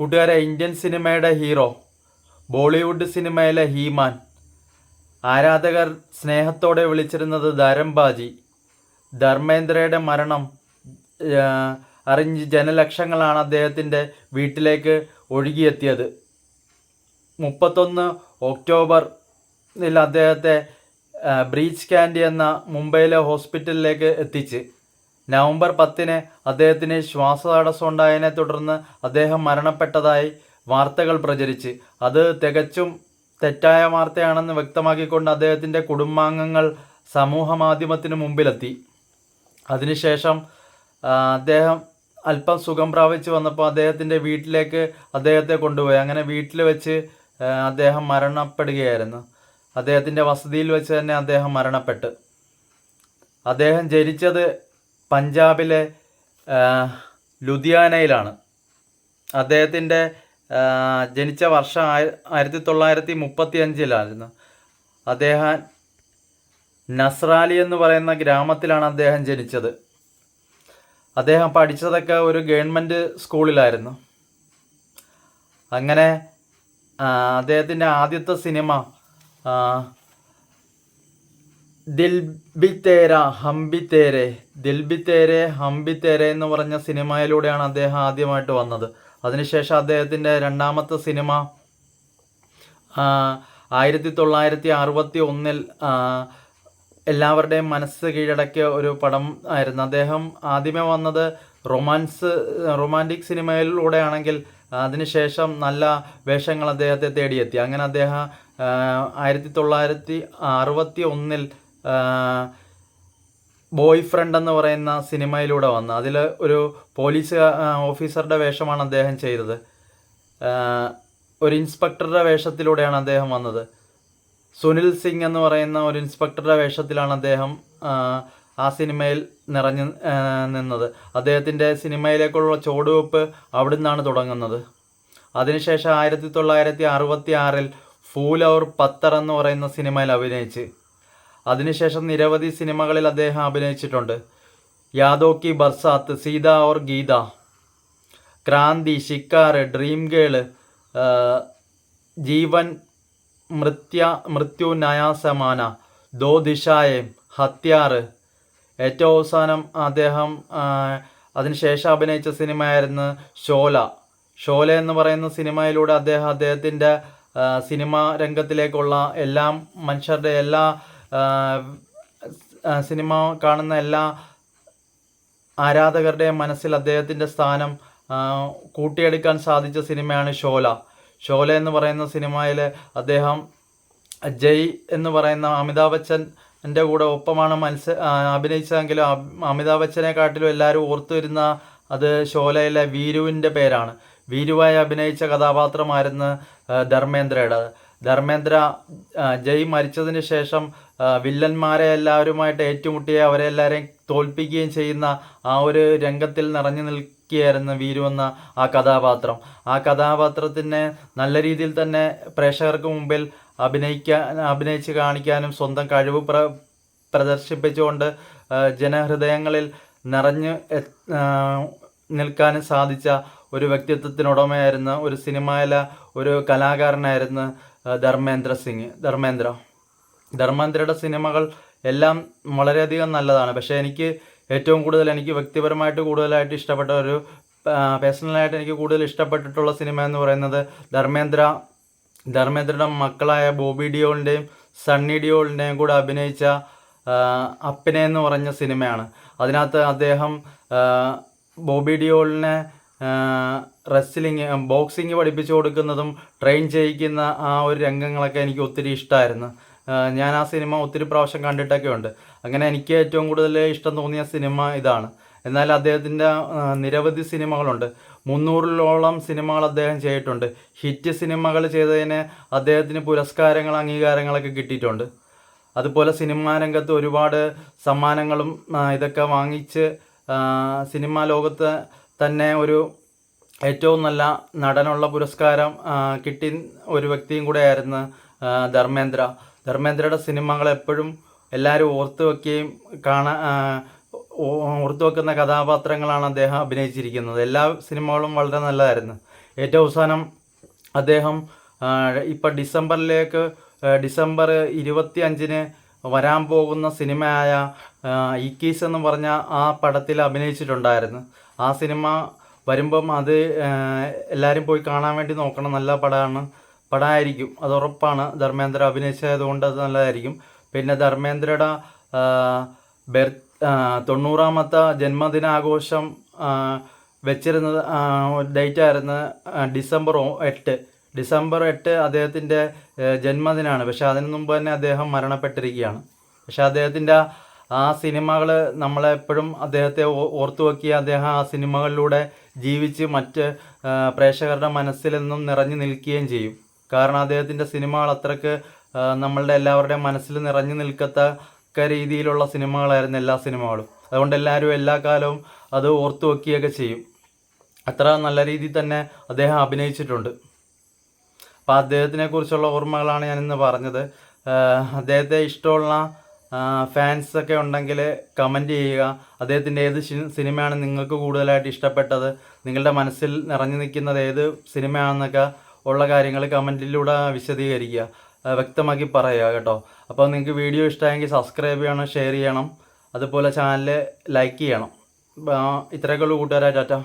കൂട്ടുകാരെ ഇന്ത്യൻ സിനിമയുടെ ഹീറോ ബോളിവുഡ് സിനിമയിലെ ഹീമാൻ ആരാധകർ സ്നേഹത്തോടെ വിളിച്ചിരുന്നത് ധരംബാജി ധർമ്മേന്ദ്രയുടെ മരണം അറിഞ്ഞ് ജനലക്ഷങ്ങളാണ് അദ്ദേഹത്തിന്റെ വീട്ടിലേക്ക് ഒഴുകിയെത്തിയത്. മുപ്പത്തൊന്ന് ഒക്ടോബറിൽ അദ്ദേഹത്തെ ബ്രീച്ച് കാൻഡി എന്ന മുംബൈയിലെ ഹോസ്പിറ്റലിലേക്ക് എത്തിച്ച്. നവംബർ പത്തിന് അദ്ദേഹത്തിന് ശ്വാസതടസ്സം ഉണ്ടായതിനെ തുടർന്ന് അദ്ദേഹം മരണപ്പെട്ടതായി വാർത്തകൾ പ്രചരിച്ച്. അത് തികച്ചും തെറ്റായ വാർത്തയാണെന്ന് വ്യക്തമാക്കിക്കൊണ്ട് അദ്ദേഹത്തിന്റെ കുടുംബാംഗങ്ങൾ സമൂഹ മാധ്യമത്തിന് മുമ്പിലെത്തി. അതിനുശേഷം അദ്ദേഹം അല്പം സുഖം പ്രാപിച്ച് വന്നപ്പോൾ അദ്ദേഹത്തിന്റെ വീട്ടിലേക്ക് അദ്ദേഹത്തെ കൊണ്ടുപോയി. അങ്ങനെ വീട്ടിൽ വെച്ച് അദ്ദേഹം മരണപ്പെടുകയായിരുന്നു. അദ്ദേഹത്തിന്റെ വസതിയിൽ വെച്ച് തന്നെ അദ്ദേഹം മരണപ്പെട്ട്. അദ്ദേഹം ജനിച്ചത് പഞ്ചാബിലെ ലുധിയാനയിലാണ്. അദ്ദേഹത്തിന്റെ ജനിച്ച വർഷം ആയി- ആയിരത്തി തൊള്ളായിരത്തി മുപ്പത്തി അഞ്ചിലായിരുന്നു അദ്ദേഹം നസ്രാലി എന്ന് പറയുന്ന ഗ്രാമത്തിലാണ് അദ്ദേഹം ജനിച്ചത്. അദ്ദേഹം പഠിച്ചതൊക്കെ ഒരു ഗവൺമെന്റ് സ്കൂളിലായിരുന്നു. അങ്ങനെ അദ്ദേഹത്തിന്റെ ആദ്യത്തെ സിനിമ ആ, ദിൽ ബി തേര എന്ന് പറഞ്ഞ സിനിമയിലൂടെയാണ് അദ്ദേഹം ആദ്യമായിട്ട് വന്നത്. അതിനുശേഷം അദ്ദേഹത്തിന്റെ രണ്ടാമത്തെ സിനിമ ആയിരത്തി തൊള്ളായിരത്തി അറുപത്തി ഒന്നിൽ എല്ലാവരുടെയും മനസ്സ് കീഴടക്കിയ ഒരു പടം ആയിരുന്നു. അദ്ദേഹം ആദ്യമേ വന്നത് റൊമാൻസ് റൊമാന്റിക് സിനിമയിലൂടെയാണെങ്കിൽ അതിനുശേഷം നല്ല വേഷങ്ങൾ അദ്ദേഹത്തെ തേടിയെത്തി. അങ്ങനെ അദ്ദേഹം ആയിരത്തി തൊള്ളായിരത്തി അറുപത്തി ഒന്നിൽ ബോയ് ഫ്രണ്ട് എന്ന് പറയുന്ന സിനിമയിലൂടെ വന്ന്. അതിൽ ഒരു പോലീസ് ഓഫീസറുടെ വേഷമാണ് അദ്ദേഹം ചെയ്തത്. ഒരു ഇൻസ്പെക്ടറുടെ വേഷത്തിലൂടെയാണ് അദ്ദേഹം വന്നത്. സുനിൽ സിംഗ് എന്ന് പറയുന്ന ഒരു ഇൻസ്പെക്ടറുടെ വേഷത്തിലാണ് അദ്ദേഹം ആ, സിനിമയിൽ നിറഞ്ഞു നിന്നത്. അദ്ദേഹത്തിന്റെ സിനിമയിലേക്കുള്ള ചുവടുവെപ്പ് അവിടെ നിന്നാണ് തുടങ്ങുന്നത്. അതിനുശേഷം ആയിരത്തി തൊള്ളായിരത്തി അറുപത്തി ആറിൽ ഫൂൽ ഔർ പത്തർ എന്ന് പറയുന്ന സിനിമയിൽ അഭിനയിച്ച്. അതിനുശേഷം നിരവധി സിനിമകളിൽ അദ്ദേഹം അഭിനയിച്ചിട്ടുണ്ട്. യാദോ കി ബർസാത്ത് സീത ഓർ ഗീത ക്രാന്തി ശിക്കാർ ഡ്രീം ഗേൾ ജീവൻ മൃത്യ മൃത്യു നയാസമാന ദോ ദിശായെ ഹത്യാറ് ഏറ്റവും അവസാനം അദ്ദേഹം അതിനുശേഷം അഭിനയിച്ച സിനിമയായിരുന്നു ഷോല. ഷോല എന്ന് പറയുന്ന സിനിമയിലൂടെ അദ്ദേഹം അദ്ദേഹത്തിന്റെ സിനിമാ രംഗത്തിലേക്കുള്ള എല്ലാം മനുഷ്യരുടെ എല്ലാ സിനിമ കാണുന്ന എല്ലാ ആരാധകരുടെയും മനസ്സിൽ അദ്ദേഹത്തിന്റെ സ്ഥാനം കൂട്ടിയെടുക്കാൻ സാധിച്ച സിനിമയാണ് ഷോല. ഷോല എന്ന് പറയുന്ന സിനിമയിൽ അദ്ദേഹം ജയ് എന്ന് പറയുന്ന അമിതാഭ് ബച്ചൻ എന്റെ കൂടെ ഒപ്പമാണ് മത്സ അഭിനയിച്ചതെങ്കിലും അമിതാഭ് ബച്ചനെക്കാട്ടിലും എല്ലാവരും ഓർത്തു വരുന്ന അത് ഷോലയിലെ വീരുവിന്റെ പേരാണ്. വീരുവായി അഭിനയിച്ച കഥാപാത്രമായിരുന്നു ധർമ്മേന്ദ്രയുടെ. ധർമ്മേന്ദ്ര ജയ് മരിച്ചതിന് ശേഷം വില്ലന്മാരെ എല്ലാവരുമായിട്ട് ഏറ്റുമുട്ടിയ അവരെ എല്ലാവരെയും തോൽപ്പിക്കുകയും ചെയ്യുന്ന ആ ഒരു രംഗത്തിൽ നിറഞ്ഞു നിൽക്കുകയായിരുന്നു വീരു എന്ന ആ കഥാപാത്രം. ആ കഥാപാത്രത്തിനെ നല്ല രീതിയിൽ തന്നെ പ്രേക്ഷകർക്ക് മുമ്പിൽ അഭിനയിക്കാൻ അഭിനയിച്ച് കാണിക്കാനും സ്വന്തം കഴിവ് പ്ര പ്രദർശിപ്പിച്ചുകൊണ്ട് ജനഹൃദയങ്ങളിൽ നിറഞ്ഞ് നിൽക്കാനും സാധിച്ച ഒരു വ്യക്തിത്വത്തിനുടമയായിരുന്ന ഒരു സിനിമയിലെ ഒരു കലാകാരനായിരുന്നു ധർമ്മേന്ദ്ര സിംഗ്. ധർമ്മേന്ദ്ര. ധർമ്മേന്ദ്രയുടെ സിനിമകൾ എല്ലാം വളരെയധികം നല്ലതാണ്. പക്ഷേ എനിക്ക് ഏറ്റവും കൂടുതൽ എനിക്ക് വ്യക്തിപരമായിട്ട് കൂടുതലായിട്ട് ഇഷ്ടപ്പെട്ട ഒരു പേഴ്സണലായിട്ട് എനിക്ക് കൂടുതൽ ഇഷ്ടപ്പെട്ടിട്ടുള്ള സിനിമ എന്ന് പറയുന്നത് ധർമ്മേന്ദ്ര. ധർമ്മേന്ദ്രയുടെ മക്കളായ ബോബി ഡിയോളിന്റെയും സണ്ണി ഡിയോളിന്റെയും കൂടെ അഭിനയിച്ച അപ്പിനെ എന്ന് പറഞ്ഞ സിനിമയാണ്. അതിനകത്ത് അദ്ദേഹം ബോബി ഡിയോളിനെ റെസ്ലിങ് ബോക്സിങ് പഠിപ്പിച്ചു കൊടുക്കുന്നതും ട്രെയിൻ ചെയ്യിക്കുന്ന ആ ഒരു രംഗങ്ങളൊക്കെ എനിക്ക് ഒത്തിരി ഇഷ്ടമായിരുന്നു ഞാൻ ആ സിനിമ ഒത്തിരി പ്രാവശ്യം കണ്ടിട്ടൊക്കെ ഉണ്ട് അങ്ങനെ എനിക്ക് ഏറ്റവും കൂടുതൽ ഇഷ്ടം തോന്നിയ സിനിമ ഇതാണ്. എന്നാൽ അദ്ദേഹത്തിന്റെ നിരവധി സിനിമകളുണ്ട് മുന്നൂറിലോളം സിനിമകൾ അദ്ദേഹം ചെയ്തിട്ടുണ്ട്. ഹിറ്റ് സിനിമകൾ ചെയ്തതിന് അദ്ദേഹത്തിന് പുരസ്കാരങ്ങൾ അംഗീകാരങ്ങളൊക്കെ കിട്ടിയിട്ടുണ്ട്. അതുപോലെ സിനിമാ രംഗത്ത് ഒരുപാട് സമ്മാനങ്ങളും ഇതൊക്കെ വാങ്ങിച്ച് സിനിമാ ലോകത്ത് തന്നെ ഒരു ഏറ്റവും നല്ല നടനുള്ള പുരസ്കാരം കിട്ടി ഒരു വ്യക്തിയും കൂടെ ആയിരുന്നു ധർമ്മേന്ദ്ര. ധർമ്മേന്ദ്രയുടെ സിനിമകൾ എപ്പോഴും എല്ലാവരും ഓർത്തു വയ്ക്കുകയും കാണാൻ ഓർത്തു വെക്കുന്ന കഥാപാത്രങ്ങളാണ് അദ്ദേഹം അഭിനയിച്ചിരിക്കുന്നത്. എല്ലാ സിനിമകളും വളരെ നല്ലതായിരുന്നു. ഏറ്റവും അവസാനം അദ്ദേഹം ഇപ്പം ഡിസംബറിലേക്ക് ഡിസംബർ ഇരുപത്തി അഞ്ചിന് വരാൻ പോകുന്ന സിനിമയായ ഇക്കീസ് എന്ന് പറഞ്ഞ ആ പടത്തിൽ അഭിനയിച്ചിട്ടുണ്ടായിരുന്നു. ആ സിനിമ വരുമ്പം അത് എല്ലാവരും പോയി കാണാൻ വേണ്ടി നോക്കണം. നല്ല പടമാണ്. പടമായിരിക്കും അത് ഉറപ്പാണ്. ധർമ്മേന്ദ്ര അഭിനയിച്ചതുകൊണ്ട് അത് നല്ലതായിരിക്കും. പിന്നെ ധർമ്മേന്ദ്രയുടെ ബെർ തൊണ്ണൂറാമത്തെ ജന്മദിനാഘോഷം വെച്ചിരുന്നത് ഡേറ്റ് ആയിരുന്നു ഡിസംബർ എട്ട്. ഡിസംബർ എട്ട് അദ്ദേഹത്തിന്റെ ജന്മദിനമാണ് പക്ഷേ അതിനു മുമ്പ് തന്നെ അദ്ദേഹം മരണപ്പെട്ടിരിക്കുകയാണ്. പക്ഷേ അദ്ദേഹത്തിന്റെ ആ സിനിമകൾ നമ്മളെപ്പോഴും അദ്ദേഹത്തെ ഓർത്തു വെക്കുക അദ്ദേഹം ആ സിനിമകളിലൂടെ ജീവിച്ച് മറ്റ് പ്രേക്ഷകരുടെ മനസ്സിൽ നിന്നും നിറഞ്ഞു നിൽക്കുകയും ചെയ്യും. കാരണം അദ്ദേഹത്തിന്റെ സിനിമകൾ അത്രയ്ക്ക് നമ്മളുടെ എല്ലാവരുടെയും മനസ്സിൽ നിറഞ്ഞു നിൽക്കത്തക്ക രീതിയിലുള്ള സിനിമകളായിരുന്നു എല്ലാ സിനിമകളും. അതുകൊണ്ട് എല്ലാവരും എല്ലാ കാലവും അത് ഓർത്തു വെക്കുകയൊക്കെ ചെയ്യും. അത്ര നല്ല രീതിയിൽ തന്നെ അദ്ദേഹം അഭിനയിച്ചിട്ടുണ്ട്. അപ്പോൾ അദ്ദേഹത്തിനെ കുറിച്ചുള്ള ഓർമ്മകളാണ് ഞാനിന്ന് പറഞ്ഞത്. അദ്ദേഹത്തെ ഇഷ്ടമുള്ള ഫാൻസ് ഒക്കെ ഉണ്ടെങ്കിൽ കമന്റ് ചെയ്യുക. അദ്ദേഹത്തിന്റെ ഏത് സിനിമയാണ് നിങ്ങൾക്ക് കൂടുതലായിട്ട് ഇഷ്ടപ്പെട്ടത്? നിങ്ങളുടെ മനസ്സിൽ നിറഞ്ഞു നിൽക്കുന്നത് ഏത് സിനിമയാണെന്നൊക്കെ ഉള്ള കാര്യങ്ങൾ കമന്റിലൂടെ വിശദീകരിക്കുക. വ്യക്തമാക്കി പറയുക കേട്ടോ. അപ്പോൾ നിങ്ങൾക്ക് വീഡിയോ ഇഷ്ടമായെങ്കിൽ സബ്സ്ക്രൈബ് ചെയ്യണം ഷെയർ ചെയ്യണം. അതുപോലെ ചാനൽ ലൈക്ക് ചെയ്യണം. ആ, ഇത്രയൊക്കെ ഉള്ളൂ കൂട്ടുകാരായിട്ടാ